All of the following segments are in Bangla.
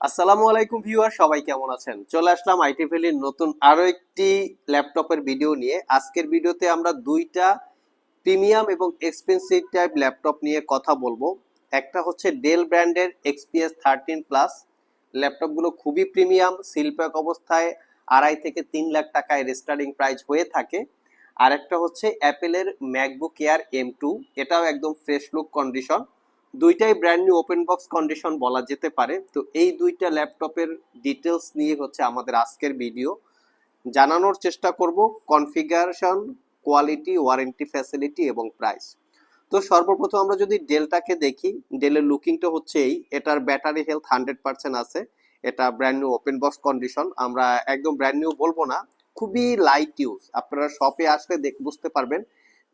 আসসালামু আলাইকুম ভিউয়ার, সবাই কেমন আছেন? চলে আসলাম আইটি ভ্যালির নতুন আরও একটি ল্যাপটপের ভিডিও নিয়ে। আজকের ভিডিওতে আমরা দুইটা প্রিমিয়াম এবং এক্সপেন্সিভ টাইপ ল্যাপটপ নিয়ে কথা বলব। একটা হচ্ছে ডেল ব্র্যান্ডের এক্সপিএস থার্টিন প্লাস ল্যাপটপগুলো খুবই প্রিমিয়াম শিল্পক অবস্থায় আড়াই থেকে তিন লাখ টাকায় রেস্টার্টিং প্রাইস হয়ে থাকে। আর একটা হচ্ছে অ্যাপেলের ম্যাকবুক এয়ার এম টু এটাও একদম ফ্রেশ লুক কন্ডিশন দুইটাই brand new open box condition বলা যেতে পারে। তো এই দুইটা ল্যাপটপের ডিটেলস নিয়ে হচ্ছে আমাদের আজকের ভিডিও জানানোর চেষ্টা করব কনফিগারেশন কোয়ালিটি ওয়ারেন্টি ফ্যাসিলিটি এবং প্রাইস তো সর্বপ্রথম আমরা যদি ডেলটাকে দেখি, ডেলের লুকিংটা হচ্ছে এই। এটার ব্যাটারি হেলথ হান্ড্রেড পার্সেন্ট আছে। এটা brand new open box condition আমরা একদম ব্র্যান্ড নিউ বলব না, খুবই লাইট ইউজ আপনারা শপে আসলে বুঝতে পারবেন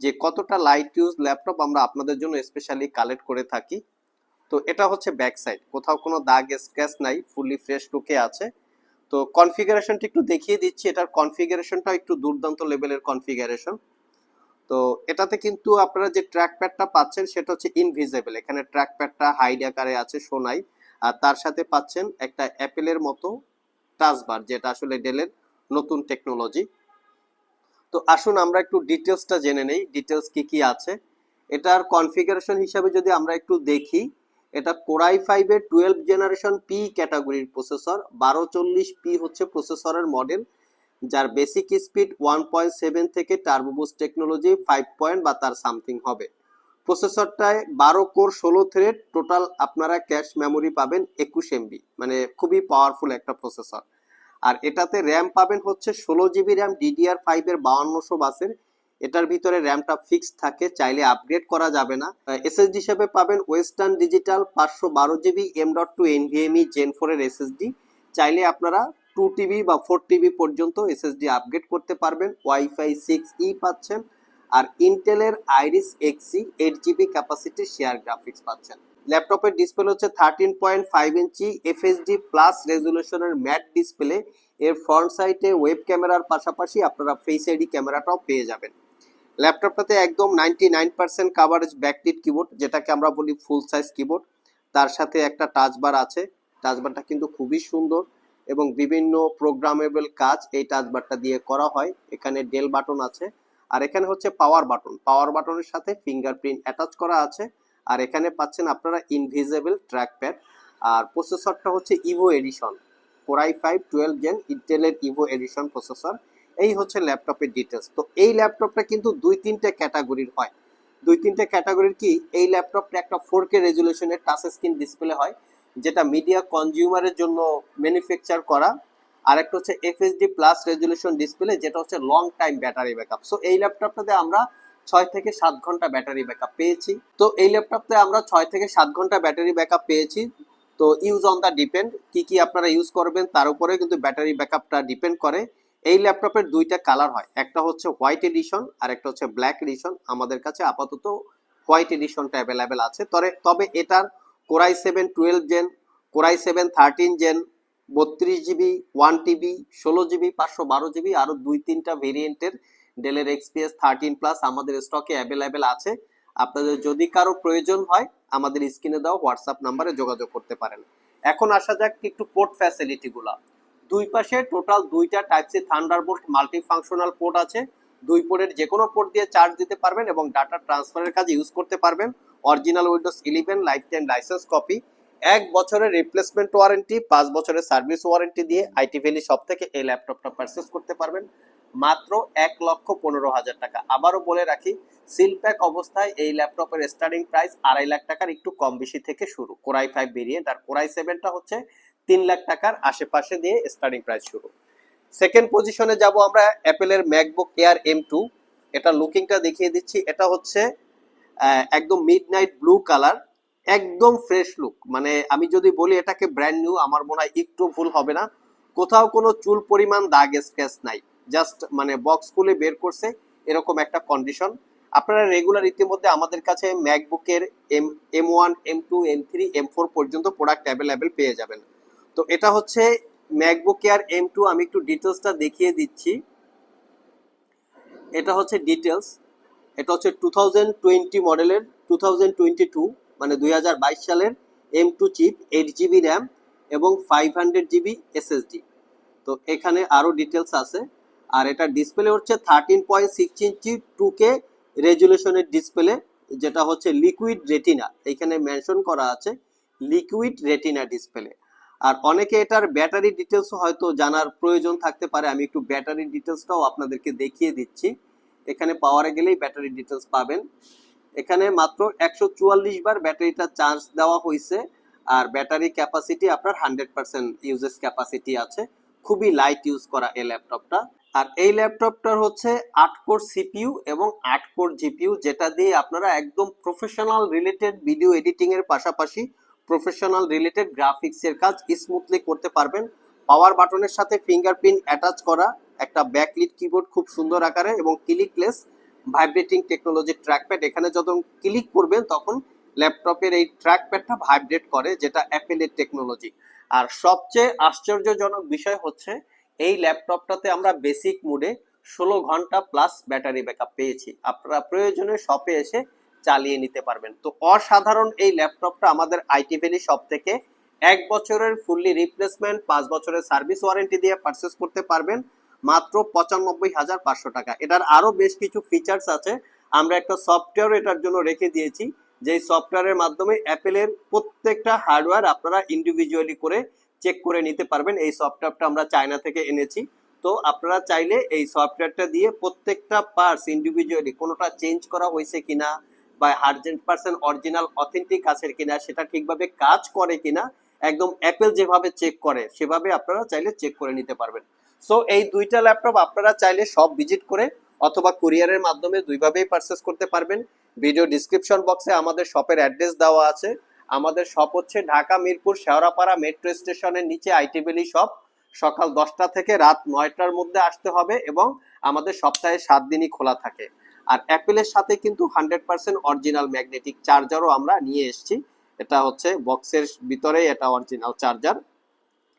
যে কতটা লাইট ইউজ ল্যাপটপ আমরা আপনাদের জন্য স্পেশালি কালেক্ট করে থাকি। তো এটা হচ্ছে ব্যাক সাইড কোথাও কোনো দাগ স্ক্র্যাচ নাই ফুললি ফ্রেশ লুকে আছে। তো কনফিগারেশনটা একটু দেখিয়ে দিচ্ছি, এটার কনফিগারেশনটা একটু দুর্দান্ত লেভেলের কনফিগারেশন তো এটাতে কিন্তু আপনারা যে ট্র্যাক প্যাডটা পাচ্ছেন, সেটা হচ্ছে ইনভিজিবল এখানে ট্র্যাক প্যাডটা হাইড আকারে আছে সোনাই আর তার সাথে পাচ্ছেন একটা অ্যাপেলের মতো টাচবার যেটা আসলে ডেলের নতুন টেকনোলজি তো আসুন আমরা একটু ডিটেলসটা জেনে নেই। ডিটেলস কি কি আছে? এটার কনফিগারেশন হিসাবে যদি আমরা একটু দেখি, এটা কোরাই ফাইভের টুয়েলভ জেনারেশন পি ক্যাটাগরির প্রসেসর বারো চল্লিশ পি হচ্ছে প্রসেসরের মডেল যার basic speed one point seven থেকে টার্বোবুস টেকনোলজি ফাইভ পয়েন্ট বা তার সামথিং হবে। প্রসেসরটায় বারো কোর ষোলো থ্রেড টোটাল আপনারা ক্যাশ মেমোরি পাবেন একুশ এমবি মানে খুবই পাওয়ারফুল একটা প্রসেসর আর এটাতে র্যাম পাবেন হচ্ছে ষোলো জিবি র্যাম ডিডিআর ফাইভের বাউান্নশো বাসের। এটার ভিতরে র্যামটা ফিক্সড থাকে, চাইলে আপগ্রেড করা যাবে না। এসএসডি হিসেবে পাবেন ওয়েস্টার্ন ডিজিটাল পাঁচশো বারো GB M dot two NVMe gen ফোরের এসএসডি চাইলে আপনারা টু টিবি বা ফোর টিবি পর্যন্ত এসএসডি আপগ্রেড করতে পারবেন। ওয়াইফাই সিক্স ই পাচ্ছেন। আর ইন্টেলের iris Xe eight GB capacity share graphics পাচ্ছেন। ল্যাপটপের ডিসপ্লে হচ্ছে thirteen point five inch FSD plus রেজুলেশনের matte display এর ফ্রন্ট সাইডে ওয়েব ক্যামেরার পাশাপাশি আপনারা ফেস আইডি ক্যামেরাটাও পেয়ে যাবেন। ল্যাপটপটাতে একদম ninety nine percent coverage backlit keyboard যেটাকে আমরা বলি ফুল সাইজ কিবোর্ড তার সাথে একটা টাচবার আছে। টাচবারটা কিন্তু খুবই সুন্দর এবং বিভিন্ন প্রোগ্রামেবল কাজ এই টাচবারটা দিয়ে করা হয়। এখানে ডেল বাটন আছে। আর এখানে হচ্ছে পাওয়ার বাটন পাওয়ার বাটনের সাথে ফিঙ্গারপ্রিন্ট অ্যাটাচ করা আছে। আর এখানে পাচ্ছেন আপনারা ইনভিজিবল ট্র্যাকপ্যাড আর প্রসেসরটা হচ্ছে Evo edition core i five twelve gen ইন্টেলের ইভো এডিশন প্রসেসর এই হচ্ছে ল্যাপটপের ডিটেলস তো এই ল্যাপটপটা কিন্তু দুই তিনটে ক্যাটাগরির হয়। দুই তিনটে ক্যাটাগরির কি? এই ল্যাপটপটা একটা ফোর কে রেজুলেশনের টাচ স্ক্রিন ডিসপ্লে হয়, যেটা মিডিয়া কনজিউমারের জন্য ম্যানুফ্যাকচার করা। আর একটা হচ্ছে এফএসডি প্লাস রেজুলেশন ডিসপ্লে যেটা হচ্ছে long time battery backup so এই ল্যাপটপটাতে আমরা ছয় থেকে সাত ঘণ্টা ব্যাটারি ব্যাকআপ পেয়েছি। তো এই ল্যাপটপতে আমরা ছয় থেকে সাত ঘণ্টা ব্যাটারি ব্যাকআপ পেয়েছি। তো ইউজ অন দ্য ডিপেন্ড, কি কি আপনারা ইউজ করবেন তার উপরে কিন্তু ব্যাটারি ব্যাকআপটা ডিপেন্ড করে। এই ল্যাপটপের দুইটা কালার হয়, একটা হচ্ছে হোয়াইট এডিশন আর একটা হচ্ছে ব্ল্যাক এডিশন। আমাদের কাছে আপাতত হোয়াইট এডিশনটা অ্যাভেলেবেল আছে। তবে তবে এটার core i seven twelve gen, core i seven thirteen gen, বত্রিশ জিবি, ওয়ান টিবি, ষোলো জিবি, পাঁচশো বারো জিবি আরও দুই তিনটা ভেরিয়েন্টের ডেলের এক্সপিএস থার্টিন প্লাস আমাদের স্টকে অ্যাভেলেবেল আছে। আপনাদের যদি কারও প্রয়োজন হয়, আমাদের স্ক্রিনে দেওয়া হোয়াটসঅ্যাপ নাম্বারে যোগাযোগ করতে পারেন। এখন আসা যাক একটু পোর্ট ফ্যাসিলিটিগুলো দুই পাশে টোটাল দুইটা type C thunderbolt multi functional port আছে। দুই পোর্টের যে কোনো পোর্ট দিয়ে চার্জ দিতে পারবেন এবং ডাটা ট্রান্সফারের কাজে ইউজ করতে পারবেন। Original windows eleven lifetime licence copy এক বছরের রিপ্লেসমেন্ট ওয়ারেন্টি পাঁচ বছরের সার্ভিস ওয়ারেন্টি দিয়ে আইটি ভ্যালি সব থেকে এই ল্যাপটপটা পারচেস করতে পারবেন। মাত্র এক লক্ষ পনেরো হাজার টাকা। আবারও বলে রাখি সিল প্যাক অবস্থায় এই ল্যাপটপের স্টার্টিং প্রাইস আড়াই লাখ টাকার একটু কম বেশি থেকে শুরু। কোরাই ফাইভ ভেরিয়েন্ট আর কোরাই সেভেনটা হচ্ছে তিন লাখ টাকার আশেপাশে দিয়ে স্টার্টিং প্রাইস শুরু। সেকেন্ড পজিশনে যাব আমরা, অ্যাপেলের ম্যাকবুক এয়ার এম টু এটা লুকিংটা দেখিয়ে দিচ্ছি। এটা হচ্ছে একদম মিড নাইট ব্লু কালার একদম ফ্রেশ লুক মানে আমি যদি বলি এটাকে ব্র্যান্ড নিউ আমার মনে হয় একটু ভুল হবে না। কোথাও কোনো চুল পরিমাণ দাগ স্ক্র্যাচ নাই। জাস্ট মানে বক্স খুলে বের করছে, এরকম একটা কন্ডিশন আপনারা রেগুলার ইতিমধ্যে আমাদের কাছে ম্যাকবুকের M M one M two M three M four পর্যন্ত প্রোডাক্ট অ্যাভেলেবেল পেয়ে যাবেন। তো এটা হচ্ছে ম্যাকবুক এয়ার এম টু আমি একটু ডিটেলসটা দেখিয়ে দিচ্ছি। এটা হচ্ছে ডিটেলস এটা হচ্ছে টু থাউজেন্ড টোয়েন্টি মডেলের টু থাউজেন্ড টোয়েন্টি টু মানে দুই হাজার বাইশ সালের M two chip eight GB RAM এবং ফাইভ হান্ড্রেড জিবি এসএসডি তো এখানে আরও ডিটেলস আছে। আর এটা ডিসপ্লে হচ্ছে thirteen point six inch two K রেজুলেশনের display যেটা হচ্ছে লিকুইড রেটিনা এখানে মেনশন করা আছে লিকুইড রেটিনা ডিসপ্লে আর অনেকে এটার ব্যাটারি ডিটেলস হয়তো জানার প্রয়োজন থাকতে পারে। আমি একটু ব্যাটারি ডিটেলসটাও আপনাদেরকে দেখিয়ে দিচ্ছি। এখানে পাওয়ারে গেলেই ব্যাটারি ডিটেলস পাবেন। এখানে মাত্র একশো চুয়াল্লিশ বার ব্যাটারিটা চার্জ দেওয়া হয়েছে আর ব্যাটারি ক্যাপাসিটি আপনার হান্ড্রেড পার্সেন্ট ইউজেস ক্যাপাসিটি আছে। খুবই লাইট ইউজ করা এই ল্যাপটপটা আর এই ল্যাপটপটার হচ্ছে আট কোর সিপিইউ এবং আট কোর জিপিইউ, যেটা দিয়ে আপনারা একদম প্রফেশনাল রিলেটেড ভিডিও এডিটিং এর পাশাপাশি প্রফেশনাল রিলেটেড গ্রাফিক্স এর কাজ স্মুথলি করতে পারবেন। পাওয়ার বাটনের সাথে ফিঙ্গারপ্রিন্ট অ্যাটাচ করা, একটা ব্যাকলিট কিবোর্ড খুব সুন্দর আকারে এবং ক্লিকলেস ভাইব্রেটিং টেকনোলজি ট্র্যাকপ্যাড এখানে যখন ক্লিক করবেন তখন ল্যাপটপের এই ট্র্যাকপ্যাডটা ভাইব্রেট করে, যেটা অ্যাপেলের টেকনোলজি আর সবচেয়ে আশ্চর্যজনক বিষয় হচ্ছে এই ল্যাপটপটাতে আমরা বেসিক মোডে ষোলো ঘণ্টা প্লাস ব্যাটারি ব্যাকআপ পেয়েছি। আপনারা প্রয়োজনে শপে এসে চালিয়ে নিতে পারবেন। তো অসাধারণ এই ল্যাপটপটা আমাদের আইটি ভ্যালি শপ থেকে এক বছরের ফুললি রিপ্লেসমেন্ট পাঁচ বছরের সার্ভিস ওয়ারেন্টি দিয়ে পারচেস করতে পারবেন। মাত্র পঁচানব্বই হাজার পাঁচশো টাকা। এটার আরও বেশ কিছু ফিচার্স আছে। আমরা একটা সফটওয়্যার এটার জন্য রেখে দিয়েছি। যে সফটওয়্যারের মাধ্যমে অ্যাপেলের প্রত্যেকটা হার্ডওয়্যার আপনারা ইন্ডিভিজুয়ালি করে চেক করে নিতে পারবেন। এই সফটওয়্যারটা আমরা চায়না থেকে এনেছি। তো আপনারা চাইলে এই সফটওয়্যারটা দিয়ে প্রত্যেকটা পার্টস ইন্ডিভিজুয়ালি কোনোটা চেঞ্জ করা হয়েছে কিনা বা হান্ড্রেড পার্সেন্ট অরিজিনাল অথেন্টিক আছে কিনা, সেটা ঠিকভাবে কাজ করে কিনা, একদম অ্যাপেল যেভাবে চেক করে, সেভাবে আপনারা চাইলে চেক করে নিতে পারবেন। সো এই দুইটা ল্যাপটপ আপনারা চাইলে সব ভিজিট করে অথবা কুরিয়ারের মাধ্যমে দুইভাবেই পারচেস করতে পারবেন। ভিডিও ডিসক্রিপশন বক্সে আমাদের শপের অ্যাড্রেস দেওয়া আছে। আমাদের শপ হচ্ছে ঢাকা, মিরপুর, শেওড়াপাড়া মেট্রো স্টেশনের নিচে আইটি ভ্যালি শপ। সকাল দশটা থেকে রাত নয়টার মধ্যে আসতে হবে এবং আমাদের সপ্তাহে সাত দিনই খোলা থাকে। আর অ্যাপেলের সাথে কিন্তু হান্ড্রেড পার্সেন্ট অরিজিনাল ম্যাগনেটিক চার্জারও আমরা নিয়ে এসেছি। এটা হচ্ছে বক্সের ভিতরে এটা অরিজিনাল চার্জার।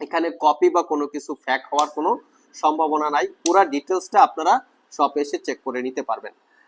এখানে কপি বা কোনো কিছু ফ্যাক হওয়ার কোনো সম্ভাবনা নাই। পুরো ডিটেলসটা আপনারা শপে এসে চেক করে নিতে পারবেন।